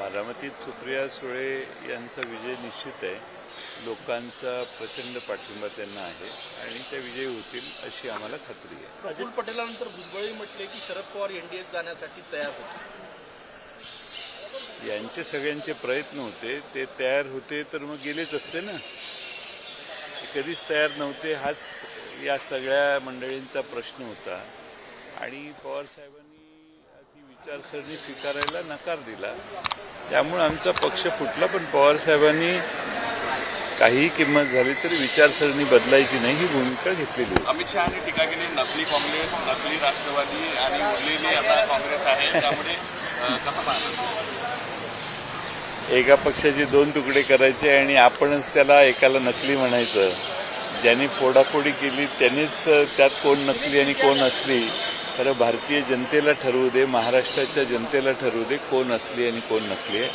बारामतीत सुप्रिया सुळे यांचा विजय निश्चित आहे. लोकांचा प्रचंड पाठिंबा त्यांना आहे आणि त्या विजयी होतील अशी आम्हाला खात्री आहे. प्रफुल्ल पटेलानंतर भुजबळही म्हटले की शरद पवार एनडीएत जाण्यासाठी तयार होते. यांचे सगळ्यांचे प्रयत्न होते. ते तयार होते तर मग गेलेच असते ना. कधीच तयार नव्हते. हाच या सगळ्या मंडळींचा प्रश्न होता. आणि पवार साहेबांनी ती विचारसरणी स्वीकारायला नकार दिला. त्यामुळे आमचा पक्ष फुटला पण पवार साहेबांनी काहीही किंमत झाली तरी विचारसरणी बदलायची नाही ही भूमिका घेतलेली होती. अमित शहानी टीका केली नकली काँग्रेस नकली राष्ट्रवादी आणि उरलेली आता काँग्रेस आहे त्यामुळे कसं पाहणार? एका पक्षाचे दोन तुकडे करायचे आणि आपणच त्याला एकाला नकली म्हणायचं. ज्यांनी फोडाफोडी केली त्यांनीच त्यात कोण नकली आणि कोण असली खरं भारतीय जनतेला ठरवू दे महाराष्ट्राच्या जनतेला ठरवू दे कोण असली आणि कोण नकली आहे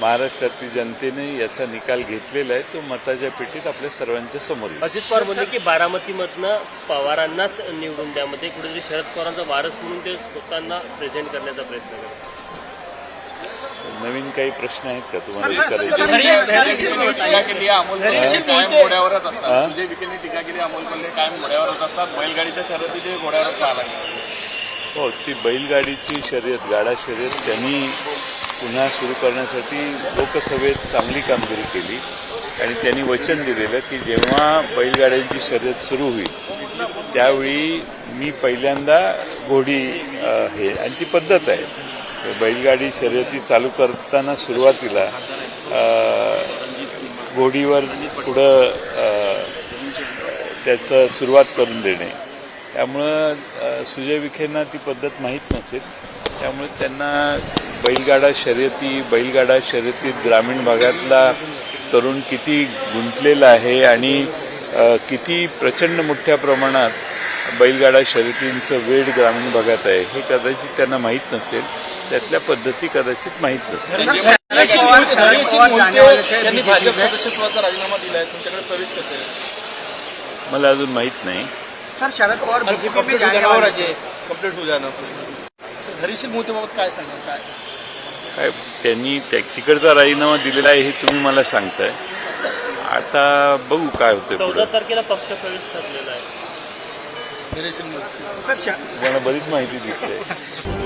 महाराष्ट्रातील जनतेने याचा निकाल घेतलेला आहे तो मताच्या पेटीत आपल्या सर्वांच्या समोर येईल अजित पवार म्हणले की बारामतीमधनं पवारांनाच निवडून द्यामध्ये कुठेतरी शरद पवारांचा वारस म्हणून ते स्वतःना प्रेझेंट करण्याचा प्रयत्न करतात नवीन काही प्रश्न आहेत का तुम्हाला विचारायचे टीका केली अमोल कोल्हे कायम. घोड्यावरच हा? असतात सुजय विखेंनी टीका केली अमोल कोल्हे कायम घोड्यावरच असतात बैलगाडीच्या शर्यती जे घोड्यावरच हो ती बैलगाडीची शर्यत गाडा शर्यत त्यांनी पुन्हा सुरू करण्यासाठी लोकसभेत चांगली कामगिरी केली. आणि त्यांनी वचन दिलेलं की जेव्हा बैलगाड्यांची शर्यत सुरू होईल त्यावेळी मी पहिल्यांदा घोडी हे आणि ती पद्धत आहे. बैलगाडी शर्यती चालू करताना सुरुवातीला घोडीवर पुढं त्याचं सुरुवात करून देणे. त्यामुळं सुजय विखेंना ती पद्धत माहीत नसेल. त्यामुळे त्यांना बैलगाडा शर्यती बैलगाडा शर्यतीत ग्रामीण भागातला तरुण किती गुंतलेला आहे आणि किती प्रचंड मोठ्या प्रमाणात बैलगाडा शर्यतींचं वेळ ग्रामीण भागात आहे हे कदाचित त्यांना माहीत नसेल. त्यातल्या पद्धती कदाचित माहीत नसेल मला अजून माहीत नाही. सर शरद पवार बीजेपी में कंप्लीट जाणार मोहितेबाबत काय सांगाल? काय? काय त्यांनी त्या तिकडचा राजीनामा दिलेला आहे हे तुम्ही मला सांगताय. आता बघू काय होतंय चौदा तारखेला पक्ष प्रवेश ठरलेला आहे. सर तुम्हाला बरीच माहिती दिसते.